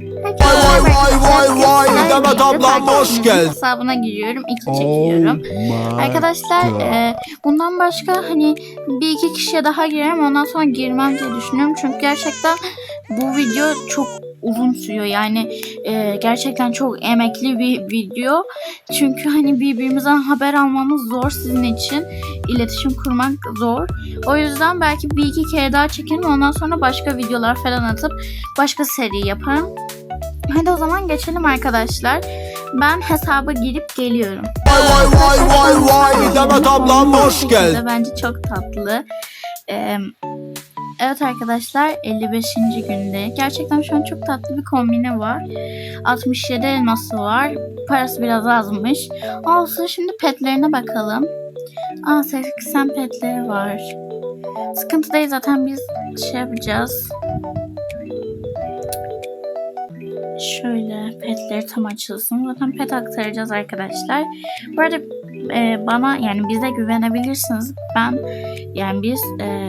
Vay vay vay vay Demet ablam hoş geldin. Hesabına giriyorum. iki çekiyorum. my Arkadaşlar e, bundan başka hani bir iki kişiye daha girerim ondan sonra girmem diye düşünüyorum. Çünkü gerçekten bu video çok uzun sürüyor. Yani e, gerçekten çok emekli bir video. Çünkü hani birbirimizden haber almamız zor sizin için. İletişim kurmak zor. O yüzden belki bir iki kere daha çekerim. Ondan sonra başka videolar falan atıp başka seri yaparım. Hadi o zaman geçelim arkadaşlar. Ben hesaba girip geliyorum. Vay vay vay vay vay Demet ablam hoş geldin. Bence çok tatlı. Ee, evet arkadaşlar 55. günde. Gerçekten şu an çok tatlı bir kombine var. 67 elması var. Parası biraz azmış. Olsun şimdi petlerine bakalım. Aa 80 petleri var. Sıkıntı değil zaten biz şey yapacağız. Şöyle petleri tam açılsın. Zaten pet aktaracağız arkadaşlar. Bu arada e, bana yani bize güvenebilirsiniz. Ben yani biz e,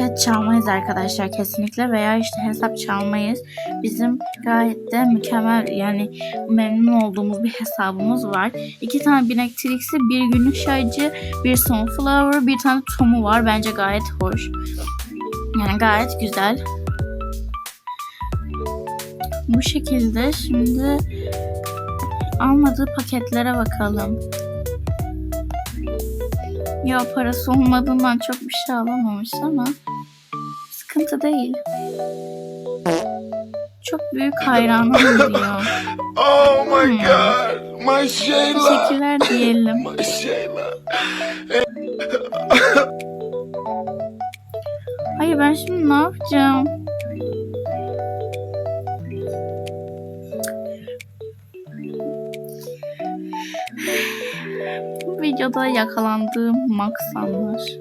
pet çalmayız arkadaşlar kesinlikle veya işte hesap çalmayız. Bizim gayet de mükemmel yani memnun olduğumuz bir hesabımız var. İki tane binek triksi, bir günlük şarjı, bir sunflower, bir tane tomu var. Bence gayet hoş. Yani gayet güzel. Bu şekilde şimdi almadığı paketlere bakalım. Ya parası olmadığından çok bir şey alamamış ama sıkıntı değil. Çok büyük hayranım diyor. Oh my Hmm. god, my Shayla, Teşekkürler diyelim. my Shayla. Hayır ben şimdi ne yapacağım? Videoda yakalandığım Max sanır.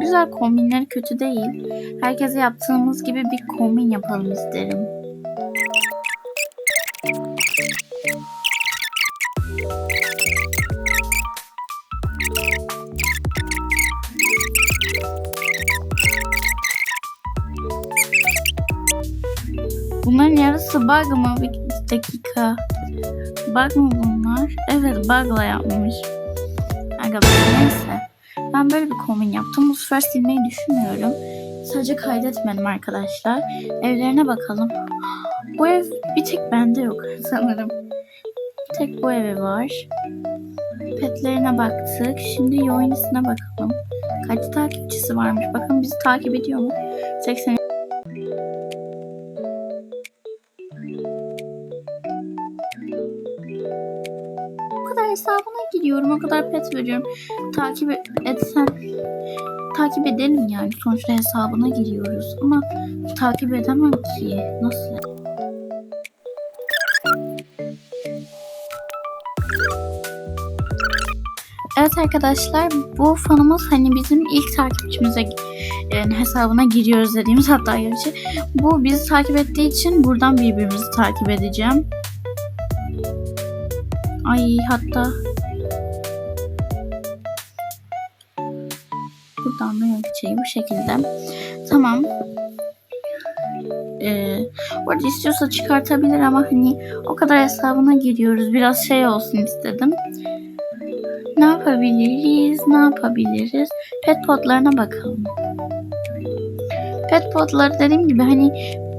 Güzel kombinler kötü değil. Herkese yaptığımız gibi bir kombin yapalım isterim. Bunların yarısı bug mı? Bir dakika. Bug mı bunlar? Evet bug'la yapmış. Ben neyse. Ben böyle bir kombin yaptım. Bu sefer silmeyi düşünmüyorum. Sadece kaydetmedim arkadaşlar. Evlerine bakalım. Bu ev bir tek bende yok sanırım. Bir tek bu evi var. Petlerine baktık. Şimdi Yoinis'ine bakalım. Kaç takipçisi varmış? Bakın bizi takip ediyor mu? 80 giriyorum. O kadar pet veriyorum. Takip etsen takip edelim yani. Sonuçta hesabına giriyoruz. Ama takip edemem ki. Nasıl? Evet arkadaşlar bu fanımız hani bizim ilk takipçimize yani hesabına giriyoruz dediğimiz hatta gerçi. Bu bizi takip ettiği için buradan birbirimizi takip edeceğim. Ay hatta buradan da yöneteceği bu şekilde. Tamam. Ee, bu arada istiyorsa çıkartabilir ama hani o kadar hesabına giriyoruz. Biraz şey olsun istedim. Ne yapabiliriz? Ne yapabiliriz? Pet potlarına bakalım. Pet potları dediğim gibi hani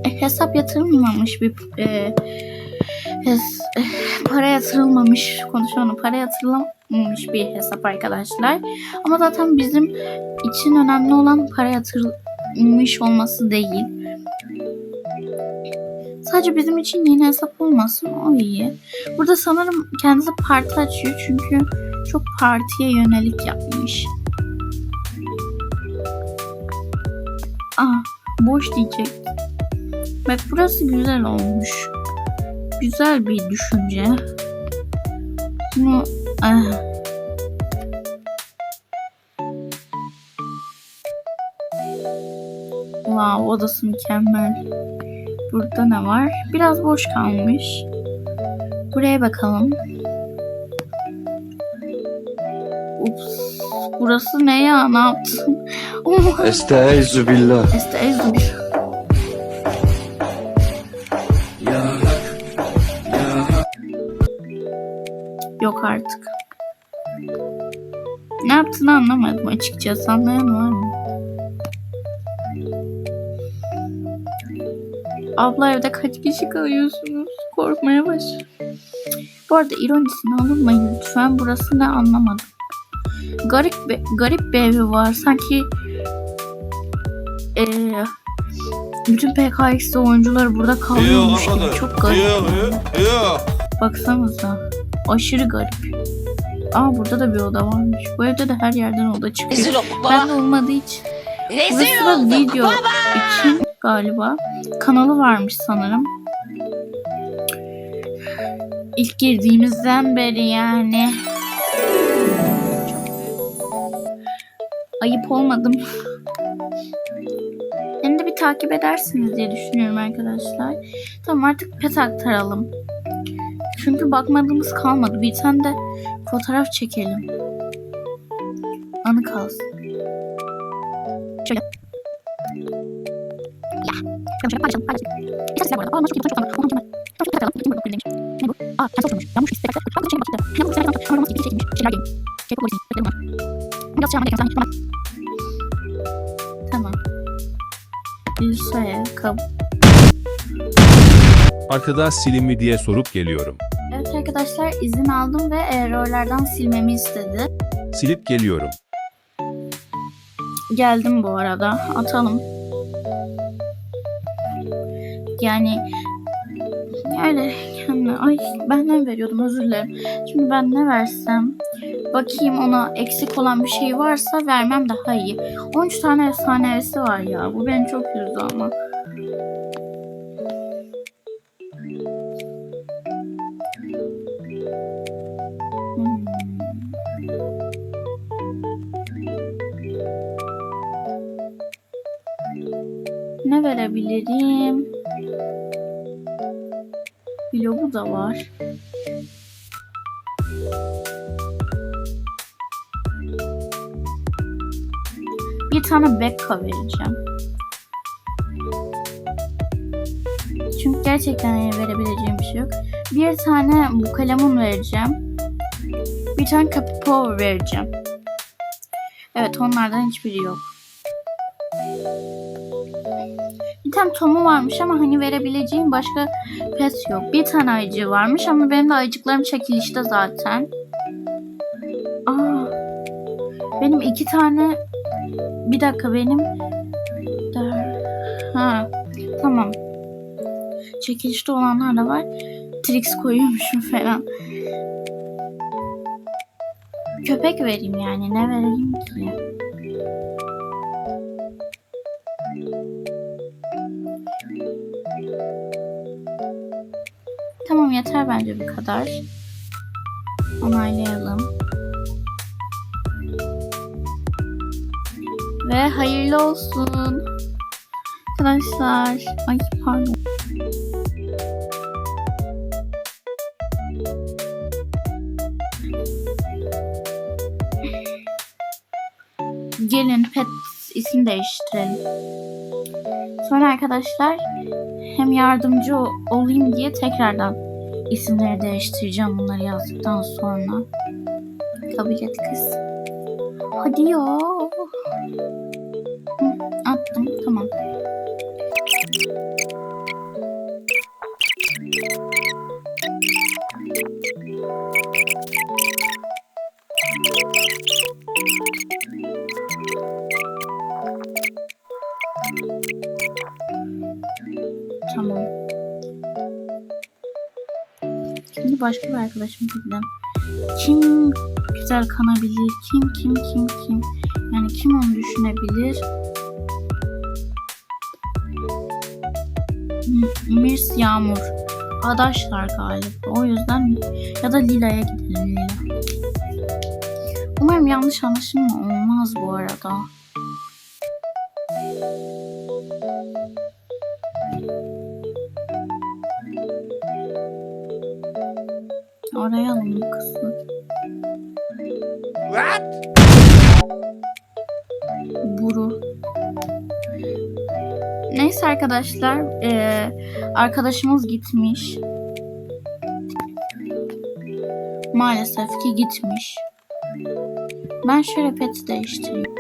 e, hesap yatırılmamış bir e, hes- e, para yatırılmamış konuşamadım para yatırılmamış bir hesap arkadaşlar. Ama zaten bizim için önemli olan para yatırılmış olması değil. Sadece bizim için yeni hesap olmasın o iyi. Burada sanırım kendisi parti açıyor çünkü çok partiye yönelik yapmış. Aa, boş diyecek. Bak burası güzel olmuş. Güzel bir düşünce. Bunu ah. Wow, odası mükemmel. Burada ne var? Biraz boş kalmış. Buraya bakalım. Ups. Burası ne ya? Ne yaptın? Oh, Estaizu billah. Artık. Ne yaptığını anlamadım açıkçası. Anlayan var mı? Abla evde kaç kişi kalıyorsunuz? Korkmaya başladım. Bu arada ironisini alınmayın lütfen. Burası ne anlamadım. Garip bir, garip bir evi var. Sanki eee bütün PKX'de oyuncular burada kalıyormuş gibi. Çok garip. Baksanıza. Aşırı garip. Aa burada da bir oda varmış. Bu evde de her yerden oda çıkıyor. Rezil olduk Ben baba. de olmadığı için. Rezil Burası da olduk video baba. için galiba. Kanalı varmış sanırım. İlk girdiğimizden beri yani. Ayıp olmadım. Beni de bir takip edersiniz diye düşünüyorum arkadaşlar. Tamam artık pet aktaralım. Çünkü bakmadığımız kalmadı. Bir tane de fotoğraf çekelim. Anı kalsın. Şöyle. Ya. Şöyle Paylaşalım, paylaşalım. İstersen bu arada. Aa, çok iyi, çok çok anlar. Çok çok anlar. Ne bu? Aa, ters oturmuş. Yanmış bir spektakl. Kalkın içine bakıp da. Planlı bir spektakl. Kavraması gibi çekilmiş. Şeyler gelmiş. Şey polisi. Beklerim var. Biraz şey anlayacak. Tamam. Tamam. Bir şeye kabul. Arkadaş silimi diye sorup geliyorum. Evet arkadaşlar izin aldım ve e, rollerden silmemi istedi. Silip geliyorum. Geldim bu arada. Atalım. Yani öyle kendine ay ben ne veriyordum özür dilerim. Şimdi ben ne versem bakayım ona eksik olan bir şey varsa vermem daha iyi. 13 tane efsanevisi var ya. Bu beni çok üzdü ama. Ne verebilirim? Vlogu da var. Bir tane Bekka vereceğim. Çünkü gerçekten verebileceğim bir şey yok. Bir tane bu kalemun vereceğim. Bir tane Capipo vereceğim. Evet onlardan hiçbiri yok. Tane Tom'u varmış ama hani verebileceğim başka pet yok. Bir tane ayıcı varmış ama benim de ayıcıklarım çekilişte zaten. Aa, benim iki tane bir dakika benim ha tamam. Çekilişte olanlar da var. Trix koyuyormuşum falan. Köpek vereyim yani ne vereyim ki yeter bence bu kadar. Onaylayalım. Ve hayırlı olsun. Arkadaşlar. Ay pardon. Gelin pet isim değiştirelim. Sonra arkadaşlar hem yardımcı ol- olayım diye tekrardan isimleri değiştireceğim bunları yazdıktan sonra. Kabul et kız. Hadi ya. Hı, attım tamam. Şimdi başka bir arkadaşım dedim. Kim güzel kanabilir? Kim kim kim kim? Yani kim onu düşünebilir? M- Mirs Yağmur. Adaşlar galiba. O yüzden ya da Lila'ya gidelim Lila. Umarım yanlış anlaşılma olmaz bu arada. Arayalım bu kızı. What? Buru. Neyse arkadaşlar. eee, arkadaşımız gitmiş. Maalesef ki gitmiş. Ben şöyle pet değiştireyim.